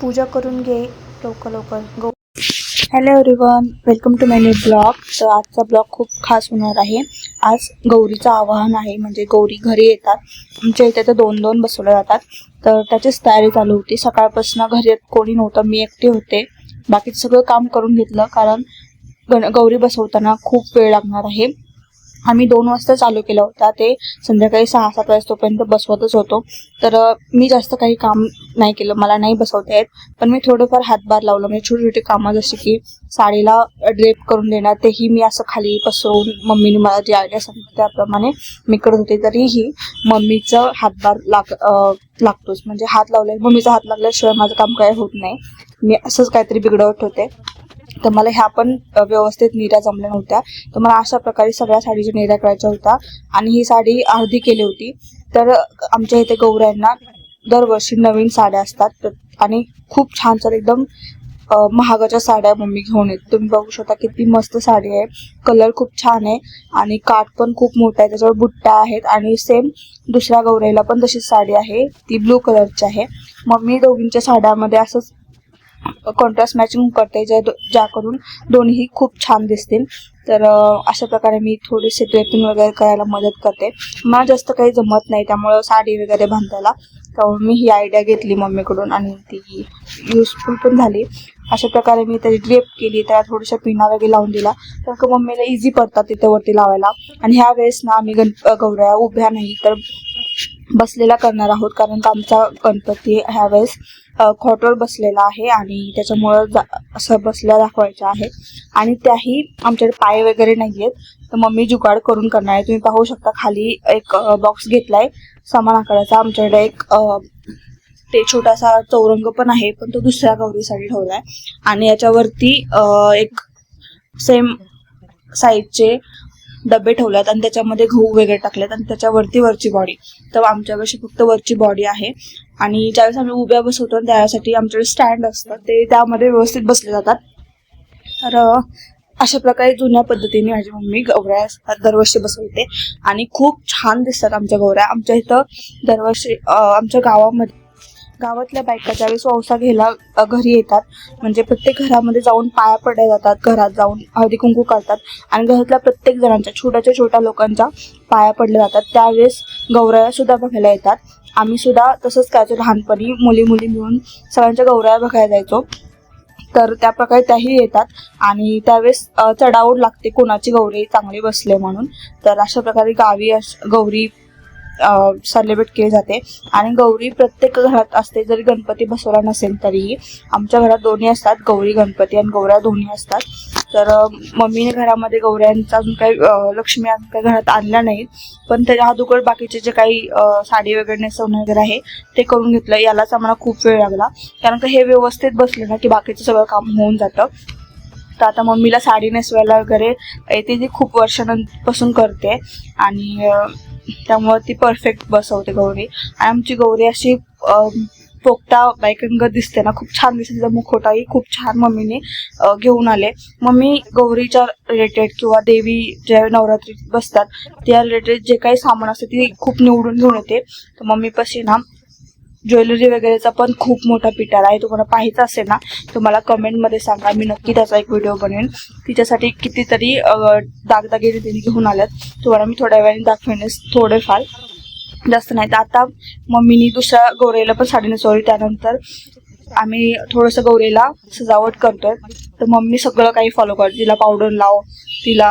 पूजा करून घे लवकर लवकर. गौ hello everyone welcome to my new blog तर आजचा ब्लॉग खूप खास होणार आहे. आज गौरीचं आवाहन आहे म्हणजे गौरी घरी येतात. आमच्या इथे तर दोन दोन बसवल्या जातात. तर त्याचीच तयारी चालू होती. सकाळपासून घरी कोणी नव्हतं मी एकटी होते. बाकीचं सगळं काम करून घेतलं कारण गण गौरी बसवताना खूप वेळ लागणार आहे. आम्ही दोन वाजता चालू केला होता. ते संध्याकाळी सहा सात वाजतोपर्यंत बसवतच होतो. तर मी जास्त काही काम नाही केलं. मला नाही बसवता येत. पण मी थोडंफार हातभार लावलं. म्हणजे छोटी छोटी कामं जशी की साडीला ड्रेप करून देणार तेही मी असं खाली पसरवून मम्मीने मला जे आयडिया सांगितलं त्याप्रमाणे मी करत होते. तरीही मम्मीचं हातभार लाग लागतोच. म्हणजे हात लावले मम्मीचा हात लागल्याशिवाय माझं काम काय होत नाही. मी असंच काहीतरी बिघडवत होते. तर मला ह्या पण व्यवस्थित निऱ्या जमल्या नव्हत्या. तर मला अशा प्रकारे सगळ्या साडीच्या निऱ्या करायच्या होत्या आणि ही साडी अर्धी केली होती. तर आमच्या इथे गौऱ्यांना दरवर्षी नवीन साड्या असतात. तर- आणि खूप छान छान एकदम महागाच्या साड्या मम्मी घेऊन येत. तुम्ही बघू शकता किती मस्त साडी आहे. कलर खूप छान आहे आणि काठ पण खूप मोठा आहे. त्याच्यावर बुट्ट्या आहेत आणि सेम दुसऱ्या गौऱ्याला पण तशीच साडी आहे. ती ब्लू कलरची आहे. मम्मी दोघींच्या साड्यामध्ये असंच कॉन्ट्रास्ट मॅचिंग करते ज्या ज्याकडून दोन्ही खूप छान दिसतील. तर अशा प्रकारे मी थोडीशी ड्रेपिंग वगैरे करायला मदत करते. मला जास्त काही जमत नाही त्यामुळं साडी वगैरे बांधायला. त्यामुळे मी ही आयडिया घेतली मम्मीकडून आणि ती युजफुल पण झाली. अशा प्रकारे मी त्याची ड्रेप केली त्याला थोड्याशा पिना वगैरे लावून दिला. तर का मम्मीला इझी पडतात तिथे वरती लावायला. आणि ह्या वेळेस ना आम्ही गण गौऱ्या उभ्या नाही तर बसलेला करणार आहोत कारण का आमचा गणपती ह्या वेळेस खोटवर बसलेला आहे आणि त्याच्यामुळं जा असं बसल्या दाखवायच्या आहे आणि त्याही आमच्याकडे पाय वगैरे नाही आहेत तर मम्मी जुगाड करून करणार आहे. तुम्ही पाहू शकता खाली एक बॉक्स घेतलाय सामान आकाराचा. आमच्याकडे एक ते छोटासा चौरंग पण आहे पण तो दुसऱ्या गौरीसाठी ठेवलाय. आणि याच्यावरती एक सेम साईजचे डबे ठेवल्यात आणि त्याच्यामध्ये गहू वगैरे टाकलेत आणि त्याच्यावरती वरची बॉडी तर आमच्यापाशी फक्त वरची बॉडी आहे. आणि ज्यावेळेस आम्ही उभ्या बसवतो आणि त्यासाठी आमच्याकडे स्टँड असतं ते त्यामध्ये व्यवस्थित बसले जातात. तर अशा प्रकारे जुन्या पद्धतीने माझी मम्मी गवऱ्या दरवर्षी बसवते. आणि खूप छान दिसतात आमच्या गवऱ्या. आमच्या इथं दरवर्षी आमच्या गावामध्ये गावातल्या बायका ज्यावेळेस वौसा घ्यायला घरी येतात म्हणजे प्रत्येक घरामध्ये जाऊन पाया पडल्या जातात घरात जाऊन हळदी कुंकू करतात आणि घरातल्या प्रत्येक जणांच्या छोट्याच्या छोट्या लोकांच्या पाया पडल्या जातात. त्यावेळेस गौराया सुद्धा बघायला येतात. आम्ही सुद्धा तसंच करायचो लहानपणी मुली मुली मिळून सगळ्यांच्या गौराया बघायला जायचो. तर त्या प्रकारे त्याही येतात आणि त्यावेळेस अ, चढाओढ लागते कोणाची गौरी चांगली बसले म्हणून. तर अशा प्रकारे गावी अश- गौरी सेलिब्रेट केली जाते. आणि गौरी प्रत्येक घरात असते. जरी गणपती बसवला नसेल तरीही आमच्या घरात दोन्ही असतात. गौरी गणपती आणि गौऱ्या दोन्ही असतात. तर मम्मीने घरामध्ये गौऱ्यांचा अजून काही लक्ष्मी अजून काही घरात आणल्या नाहीत पण त्याच्या अगोदर बाकीचे जे काही साडी वगैरे नेसवणं वगैरे आहे ते करून घेतलं. यालाच आम्हाला खूप वेळ लागला. कारण का हे व्यवस्थित बसले ना की बाकीचं सगळं काम होऊन जातं. तर आता मम्मीला साडी नेसवायला वगैरे येते ती खूप वर्षांपासून करते. आणि त्यामुळे ती परफेक्ट बसवते गौरी. आणि आमची गौरी अशी पोपटा बायकंगत दिसते ना खूप छान दिसते. तिचा मुखोटाही खूप छान मम्मीने घेऊन आले. मम्मी गौरीच्या रिलेटेड किंवा देवी ज्या नवरात्रीत बसतात त्या रिलेटेड जे काही सामान असते ती खूप निवडून घेऊन येते. तर मम्मीपाशी ना ज्वेलरी वगैरेचा पण खूप मोठा पिटारा आहे. तुम्हाला पाहायचा असेल ना तुम्हाला कमेंटमध्ये सांगा. मी नक्की त्याचा एक व्हिडिओ बनवेन. तिच्यासाठी कितीतरी दागदागिरी तिने घेऊन आल्यात. तुम्हाला मी थोड्या वेळाने दाखवेनच थोडेफार. जास्त नाही. तर आता मम्मीनी दुसऱ्या गोरेला पण साडी नेसवली. त्यानंतर आम्ही थोडंसं गौरीला सजावट करतोय. तर मम्मी सगळं काही फॉलो करते. तिला पावडर लाव तिला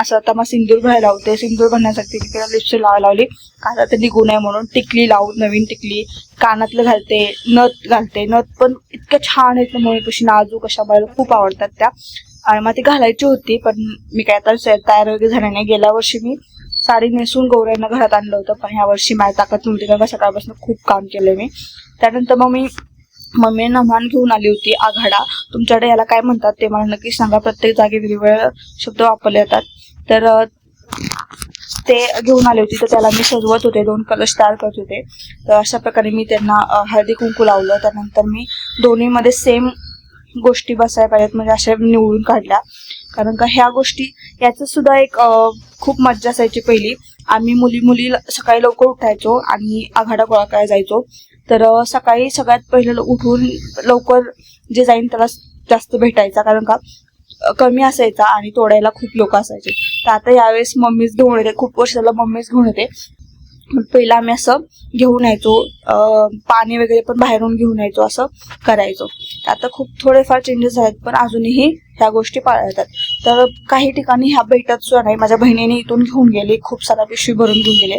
असं आता मग सिंदूर भरायला लावते. सिंदूर भरण्यासाठी तिला लिपस्टिक लावायला लावली. का आता निघू नये म्हणून टिकली लावून नवीन टिकली. कानातलं घालते नथ घालते. नथ पण इतक्या छान आहेत ना मम्मी कशी नाजूक अशा मला खूप आवडतात त्या. आणि मग ती घालायची होती पण मी काय आता तयार वगैरे झाले नाही. गेल्या वर्षी मी साडी नेसून गौऱ्यांना घरात आणलं होतं पण ह्या वर्षी माझ्या ताकद नव्हती. कारण सकाळपासून खूप काम केलं मी. त्यानंतर मग मी मम्मी नमान घेऊन आली होती आघाडा. तुमच्याकडे याला काय म्हणतात ते मला नक्की सांगा. प्रत्येक जागी वेगवेगळे शब्द वापरले जातात. तर ते घेऊन आले होते तर त्याला मी सजवत होते दोन कलश तयार करत होते. तर अशा प्रकारे मी त्यांना हळदी कुंकू लावलं. त्यानंतर मी दोन्हीमध्ये सेम गोष्टी बसायला पाहिजेत. म्हणजे अशा निवडून काढल्या. कारण का ह्या गोष्टी याचं सुद्धा एक खूप मज्जा असायची पहिली. आम्ही मुली मुली सकाळी लवकर उठायचो आणि आघाडा गोळा करायला जायचो. तर सकाळी सगळ्यात पहिलं उठून लवकर जे जाईन त्याला जास्त भेटायचा. कारण का कमी असायचा आणि तोडायला खूप लोक असायचे. तर आता यावेळेस मम्मीच घेऊन येते. खूप वर्षाला मम्मीच घेऊन येते. मग पहिला आम्ही असं घेऊन यायचो. पाणी वगैरे पण बाहेरून घेऊन यायचो असं करायचो. आता खूप थोडेफार चेंजेस झालेत पण अजूनही ह्या गोष्टी पाळतात. तर काही ठिकाणी ह्या भेटत सुद्धा नाही. माझ्या बहिणीने इथून घेऊन गेली खूप सारा पिशवी भरून घेऊन गेले.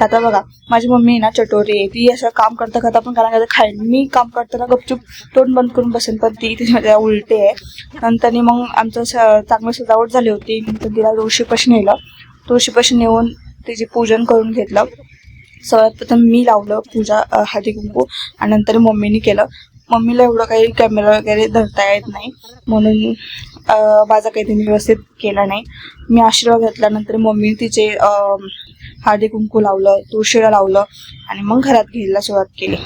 आता बघा माझी मम्मी आहे ना चटोरी आहे ती असं काम करता करता पण काय खाईन मी काम करताना गपचूप तोंड बंद करून बसेन पण ती तिच्या उलटे आहे. नंतर मग आमचं स- चांगलं सजावट झाली होती. नंतर तिला तुळशीपाशी नेलं. तुळशीपाशी नेऊन तिचे पूजन करून घेतलं. सर्वात प्रथम मी लावलं पूजा अ, हळदी कुंकू आणि नंतर मम्मीने केलं. मम्मीला एवढं काही कॅमेरा वगैरे धरता येत नाही. म्हणून माझा काही तिने व्यवस्थित केला नाही. मी आशीर्वाद घेतल्यानंतर मम्मीने तिचे हळदी कुंकू लावलं तुळशीला लावलं आणि मग घरात घ्यायला सुरुवात केली.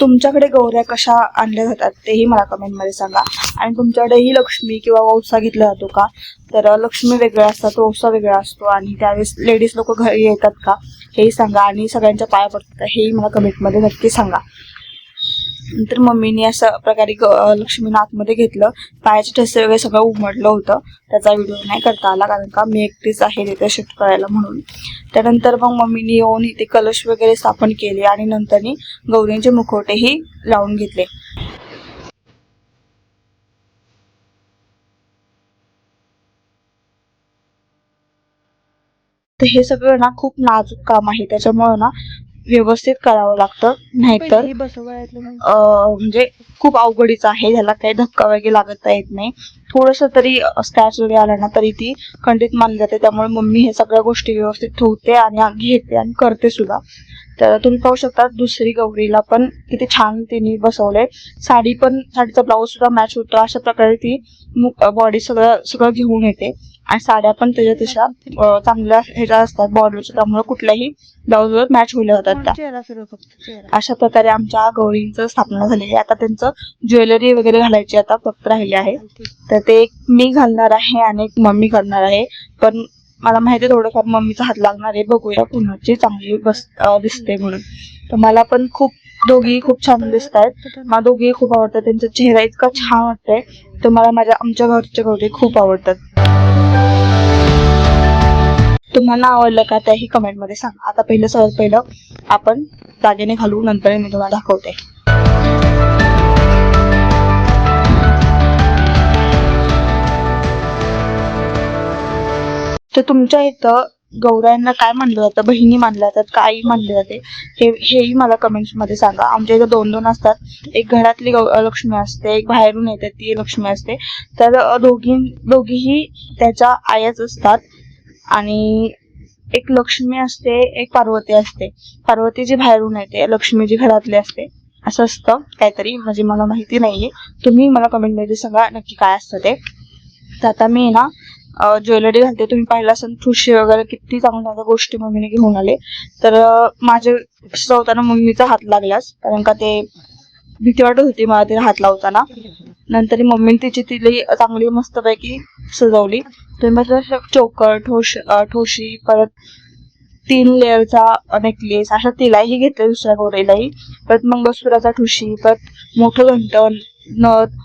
तुमच्याकडे गौऱ्या कशा आणल्या जातात तेही मला कमेंटमध्ये सांगा. आणि तुमच्याकडेही लक्ष्मी किंवा वौसा घेतला जातो का? तर लक्ष्मी वेगळा असतात वौसा वेगळा असतो आणि त्यावेळेस लेडीज लोक घरी येतात का? हेही सांगा आणि सगळ्यांच्या पाया पडतात हेही मला कमेंटमध्ये नक्की सांगा. नंतर मम्मीने अशा प्रकारे लक्ष्मीनं आतमध्ये घेतलं. पायाचे ठसे वगैरे सगळं उमडलं होतं. त्याचा व्हिडिओ नाही करता आला कारण का मी एकटीच आहे तिथे शिफ्ट करायला म्हणून. त्यानंतर मग मम्मीने येऊन इथे कलश वगैरे स्थापन केले आणि नंतरनी गौरींचे मुखवटेही लावून घेतले. तर हे सगळं ना खूप नाजूक काम आहे. त्याच्यामुळं ना व्यवस्थित करावं लागतं. नाहीतर म्हणजे खूप अवघडीचं आहे. ह्याला काही धक्का वगैरे लागत येत नाही. थोडस तरी स्क्रॅच वगैरे आला ना तरी ती खंडित मानली जाते. त्यामुळे मम्मी हे सगळ्या गोष्टी व्यवस्थित ठेवते आणि घेते आणि करते सुद्धा. तर तुम्ही पाहू शकता दुसरी गौरीला पण किती छान तिने बसवले साडी पण साडीचा ब्लाऊज सुद्धा मॅच होतो. अशा प्रकारे ती बॉडी सगळं सगळं घेऊन येते. आणि साड्या पण त्याच्या तशा चांगल्या ह्याच्या असतात बॉर्डरच्या त्यामुळे कुठल्याही ब्लाऊजवर मॅच होईल होतात त्या अशा प्रकारे आमच्या गौरींचं स्थापना झालेली आहे. आता त्यांचं ज्वेलरी वगैरे घालायची आता फक्त राहिली आहे. तर ते एक मी घालणार आहे आणि एक मम्मी करणार आहे. पण मला माहिती आहे थोडंफार मम्मीचा हात लागणार आहे. बघूया कुणाची चांगली बस दिसते म्हणून. तर मला पण खूप दोघी खूप छान दिसत आहेत मला दोघी खूप आवडतात. त्यांचा चेहरा इतका छान वाटतंय. तर मला माझ्या आमच्या घरच्या गौरी खूप आवडतात. तुम्हाला आवडलं का त्याही कमेंटमध्ये सांगा. आता पहिलं सर्वात पहिलं आपण दागिने घालू नंतर मी तुम्हाला दाखवते. तर तुमच्या इथं गौरायांना काय म्हणलं जातं? बहिणी मानल्या जातात काय मानले जाते? हे हेही मला कमेंट्समध्ये सांगा. आमच्या इथं दोन दोन असतात. एक घरातली गौ लक्ष्मी असते एक बाहेरून येते ती लक्ष्मी असते. तर दोघी दोघीही त्याच्या आयाच असतात. आणि एक लक्ष्मी असते एक पार्वती असते. पार्वती जी बाहेरून येते लक्ष्मी जी घरातली असते. असं असतं. काहीतरी म्हणजे मला माहिती नाहीये. तुम्ही मला कमेंटमध्ये सांगा नक्की काय असतं ते. तर आता मी ना ज्वेलरी घालते. तुम्ही पाहिलं असेल ठुशी वगैरे किती चांगल्या चांगल्या गोष्टी मम्मीने घेऊन आले. तर माझे सजवताना मम्मीचा हात लागलाच कारण का ते भीती वाटत होती मला तिला हात लावताना. नंतर मम्मीने तिची तिली चांगली मस्तपैकी सजवली. तुम्ही माझं चोकर ठोश ठोशी परत तीन लेअरचा नेकलेस अशा तिलाही घेतले दुसऱ्या गोरेलाही. परत मंगळसूराचा ठुशी परत मोठं घंटण नथ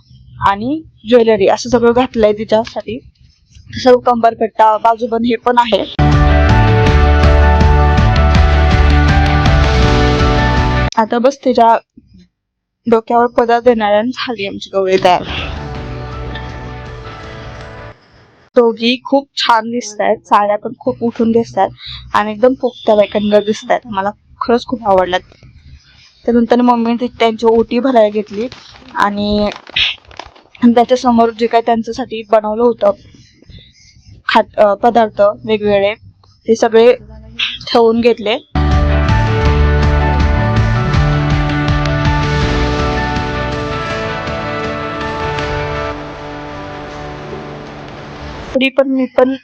आणि ज्वेलरी असं सगळं घातलंय तिच्यासाठी. सर्व कंबरपट्टा बाजूबंद हे पण आहे. आता बस तिच्या डोक्यावर पदर देणाऱ्या झाली आमची गवळी तयार. दोघी खूप छान दिसत आहेत साड्या पण खूप उठून दिसत आहेत आणि एकदम पोखत्या बायकांवर दिसत आहेत मला खरंच खूप आवडल्यात. त्यानंतर मम्मीने त्यांची ओटी भरायला घेतली आणि त्याच्यासमोर जे काही त्यांच्यासाठी बनवलं होतं खात पदार्थ वेगवेगळे हे सगळे ठेवून घेतले. तरी पण मी पण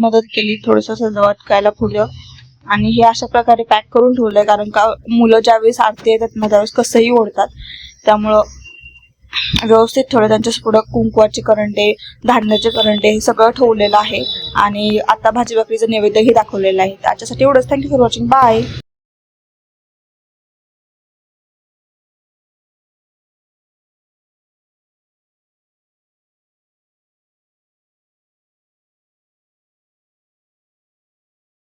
मदत केली थोडस सजावट करायला फुलं आणि हे अशा प्रकारे पॅक करून ठेवलंय कारण का मुलं ज्यावेळेस आरती येतात ना त्यावेळेस कसंही ओढतात. त्यामुळं व्यवस्थित ठेवलं. त्यांच्या पुढं कुंकवाचे करंडे धान्याचे करंडे हे सगळं ठेवलेलं आहे. आणि आता भाजी भाकरीचं नैवेद्यही दाखवलेलं आहे. त्याच्यासाठी एवढंच. Thank you for watching bye